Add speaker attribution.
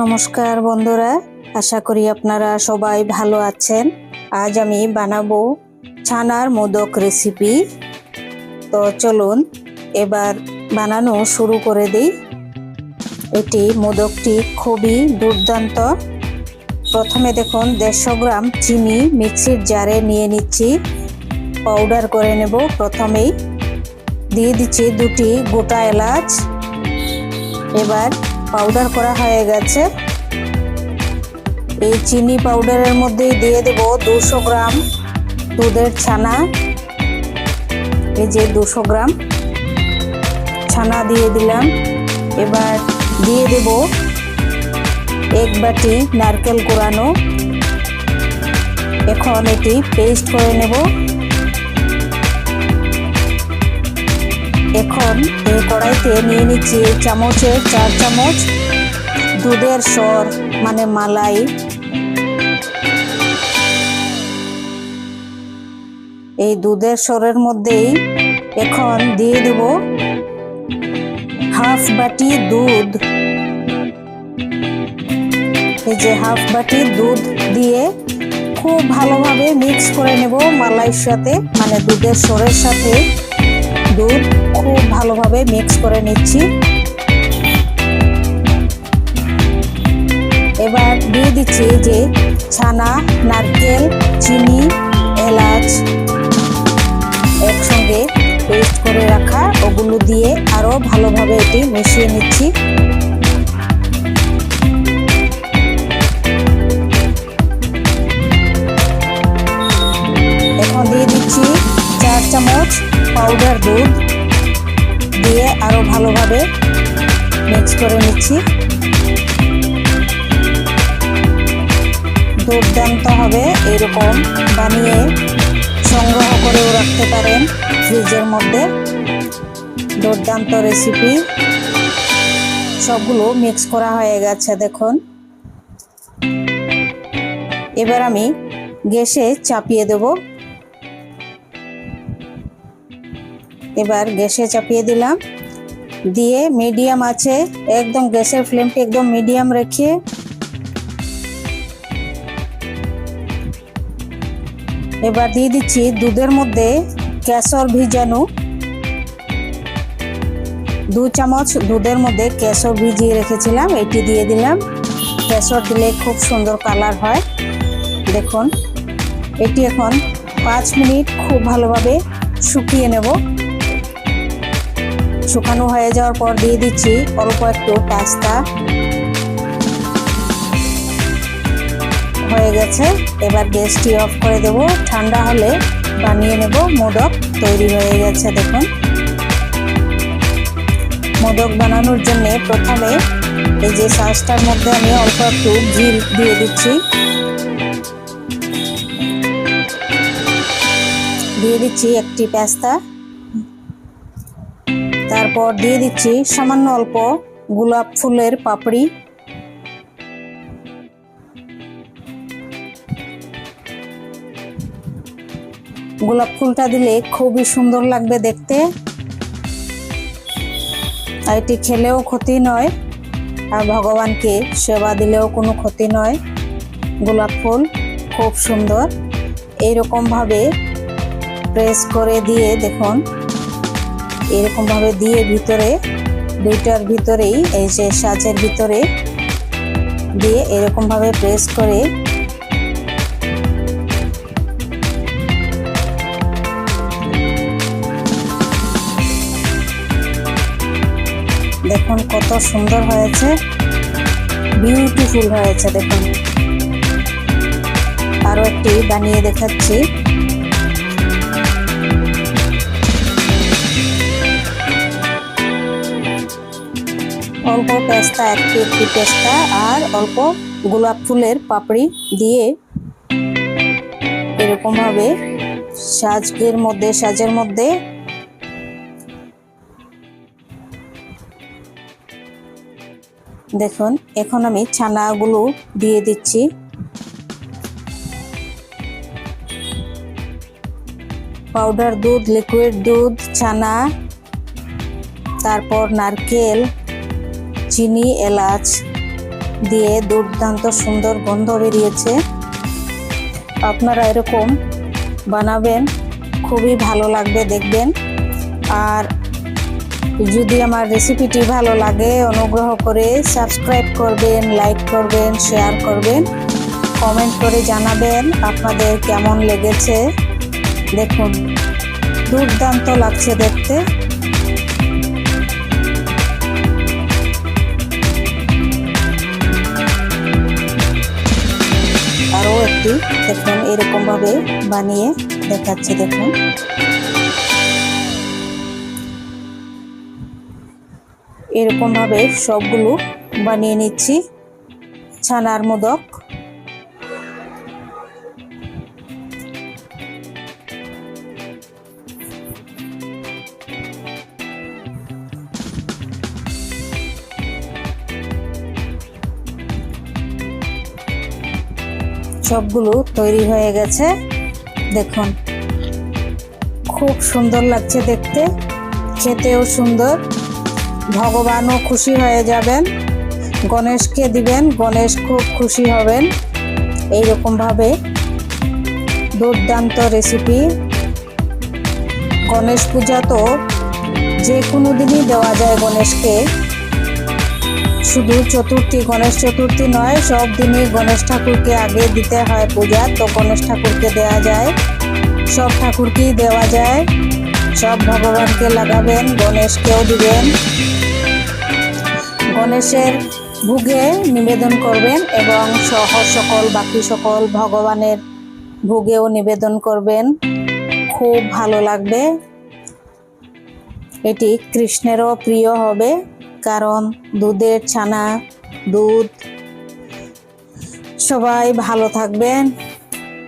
Speaker 1: নমস্কার বন্ধুরা, আশা করি আপনারা সবাই ভালো আছেন। আজ আমি বানাবো ছানার মোদক রেসিপি তো চলুন, এবার বানানো শুরু করে দিই। এটি মোদকটি খুবই দুর্দান্ত। প্রথমে দেখুন, দেড়শো গ্রাম চিনি মিক্সির জারে নিয়ে নিচ্ছি। পাউডার করে নেব প্রথমেই। দিয়ে দিচ্ছি দুটি গোটা এলাচ। এবার পাউডার করা হয়ে গেছে। এই চিনি পাউডারের মধ্যে দিয়ে দেব দুশো গ্রাম দুধের ছানা। এই যে দুশো গ্রাম ছানা দিয়ে দিলাম। এবার দিয়ে দেব এক বাটি নারকেল কোরানো এখন এটি পেস্ট করে নেব। কড়াইতে নিয়ে নিচ্ছি চামচের চার চামচ দুধের সর মানে মালাই। এই দুধের সরের মধ্যেই এখন দিয়ে দেব হাফ বাটি দুধ। এই যে হাফ বাটি দুধ দিয়ে খুব ভালোভাবে মিক্স করে নেব মালাইয়ের সাথে মানে দুধের সরের সাথে। দুধ খুব ভালোভাবে মিক্স করে নিচ্ছি। এবার দিয়ে দিচ্ছি যে ছানা, নারকেল, চিনি, এলাচ একসঙ্গে পেস্ট করে রাখা। ওগুলো দিয়ে আরও ভালোভাবে এটি মিশিয়ে নিচ্ছি। ভালোভাবে মিক্স করে নিচ্ছি। দুর্দান্ত হবে এরকম বানিয়ে সংগ্রহ করেও রাখতে পারেন ফ্রিজের মধ্যে। দুর্দান্ত রেসিপি সবগুলো মিক্স করা হয়ে গেছে, দেখুন। এবার আমি গ্যাসে চাপিয়ে দেব। এবার গ্যাসে চাপিয়ে দিলাম। দিয়ে মিডিয়াম আছে। একদম গ্যাসের ফ্লেমটা একদম মিডিয়াম রেখে। এবার দিয়ে দিচ্ছি দুধের মধ্যে কেশর ভিজানো। দু চামচ দুধের মধ্যে কেশর ভিজিয়ে রেখেছিলাম, এটি দিয়ে দিলাম। কেশর দিলে খুব সুন্দর কালার হয়। দেখুন, এটি এখন পাঁচ মিনিট খুব ভালোভাবে শুকিয়ে নেব। শুকানো হয়ে যাওয়ার পর দিয়ে দিচ্ছি অল্প একটু পাস্তা হয়ে গেছে। এবার গ্যাসটি অফ করে দেব। ঠান্ডা হলে বানিয়ে নেব। মোদক তৈরি হয়ে গেছে, দেখুন। মোদক বানানোর জন্য প্রথমে এই যে সসটার মধ্যে আমি অল্প একটু ঘি দিয়ে দিচ্ছি। দিয়ে দিচ্ছি একটি পেস্তা তারপর দিয়ে দিচ্ছি সামান্য অল্প গোলাপ ফুলের পাপড়ি। গোলাপ ফুলটা দিলে খুবই সুন্দর লাগবে দেখতে। আর এটি খেলেও ক্ষতি নয়, আর ভগবানকে সেবা দিলেও কোনো ক্ষতি নয়। গোলাপ ফুল খুব সুন্দর। এইরকমভাবে প্রেস করে দিয়ে দেখুন। এরকমভাবে দিয়ে ভিতরে, দুইটার ভিতরেই, এই যে সাজের ভিতরে দিয়ে এরকমভাবে প্রেস করে দেখুন কত সুন্দর হয়েছে বিউটিফুল হয়েছে দেখুন। আরও একটি বানিয়ে দেখাচ্ছি। অল্প পেস্তা একটি একটি পেস্তা আর অল্প গোলাপ ফুলের পাপড়ি দিয়ে এরকম ভাবে সাজকের মধ্যে, সাজের মধ্যে দেখুন, এখন আমি ছানাগুলো দিয়ে দিচ্ছি। পাউডার দুধ, লিকুইড দুধ, ছানা, তারপর নারকেল চিনি, এলাচ দিয়ে দুর্দান্ত সুন্দর গন্ধ বেরিয়েছে। আপনারা এরকম বানাবেন, খুবই ভালো লাগবে দেখবেন। আর যদি আমার রেসিপিটি ভালো লাগে, অনুগ্রহ করে সাবস্ক্রাইব করবেন, লাইক করবেন, শেয়ার করবেন, কমেন্ট করে জানাবেন আপনাদের কেমন লেগেছে। দেখুন, দুর্দান্ত লাগছে দেখতে। একটি দেখুন এরকমভাবে বানিয়ে দেখাচ্ছি দেখুন। এরকমভাবে সবগুলো বানিয়ে নিচ্ছি। ছানার মোদক। সবগুলো তৈরি হয়ে গেছে। দেখুন, খুব সুন্দর লাগছে দেখতে। খেতেও সুন্দর। ভগবানও খুশি হয়ে যাবেন। গণেশকে দিবেন, গণেশ খুব খুশি হবেন। এইরকমভাবে দুর্দান্ত রেসিপি গণেশ পূজা তো যে কোনো দিনই দেওয়া যায় গণেশকে। শুধু চতুর্থী, গণেশ চতুর্থী নয়, সব দিনই গণেশ ঠাকুরকে আগে দিতে হয় পূজা। তো গণেশ ঠাকুরকে দেওয়া যায়, সব ঠাকুরকেই দেওয়া যায়। সব ভগবানকে লাগাবেন, গণেশকেও দিবেন। গণেশের ভোগে নিবেদন করবেন এবং সহ সকল, বাকি সকল ভগবানের ভোগেও নিবেদন করবেন। খুব ভালো লাগবে। এটি কৃষ্ণেরও প্রিয় হবে। কারণ দুধের ছানা দুধ। সবাই ভালো থাকবেন।